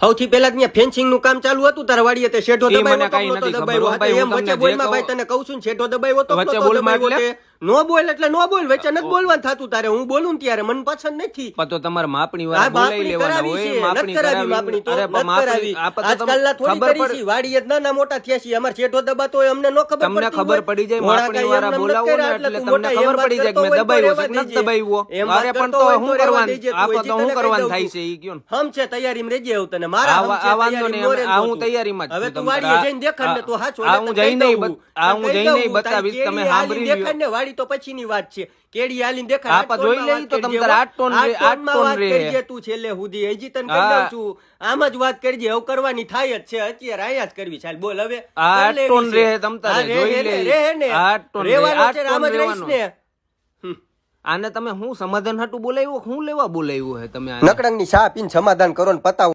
સૌથી પહેલા ત્યાં ફેન્સિંગનું કામ ચાલુ હતું. તારા વાડીએ તે શેઠો દબાવ્યો તો એમ વચ્ચે બોલમાં ભાઈ તને કહું છું શેઠો દબાવ્યો તો વચ્ચે નહોતો બોલમાં દબાવ્યો એટલે? નો બોલ એટલે નો બોલ વચ્ચે નથી બોલવાનું થતું તારે હું બોલું ત્યારે મને પસંદ નથી પણ તો તમારે માપણી વાર બોલાઈ લેવાના હોય માપણી કરાવી માપણી તો. માપણી આજકાલના થોડી ખબર કરી છે. વાડીએ જ નાના મોટા થયા છે અમાર શેઠો દબાતો હોય અમને નો ખબર તમને ખબર પડી જાય, માપણી વાળા બોલાવો ને એટલે તમને ખબર પડી જાય કે મેં દબાવ્યો છે નથી દબાવ્યો. મારે પણ તો હું કરવાનું? દેજે, તું હું કરવાનું થાય છે ઈ કયો હમ છે તૈયારીમાં રેજે એવું તને મારા આ વાંધો ને નહીં, આ હું. તૈયારીમાં જ હવે તું વાડીએ જઈને દેખાડ ને તું હાચો આ હું જઈને આ હું જઈને બતાવીશ, તમે સાંભળી લ્યો. દેખાડ ને વાડી તો પછીની વાત છે. કેડી હાલી દેખાય દેખાડ જોઈ લઈ તો તમ તારે આઠ ટોન રે- આઠ ટોન વાત રે. કરજે તું છેલ્લે સુધી. હજી તને કહી દઉં છું આમ જ વાત કરજે હવે કરવાની થાય જ છે. અત્યારે આયા જ કરવી ચાલ બોલ હવે. આ કર ટોન રે તમ તારે જોઈ લે. રે, રે. આઠ ટોન રે, રહેવાનું આઠ છે ને, આમ જ રહીશ ને. આને તમે હું સમાધાન હાટું બોલાવ્યો હું લેવા બોલાવ્યું હે તમે? નકડંગની શા પીને સમાધાન કરો ને પતાવો.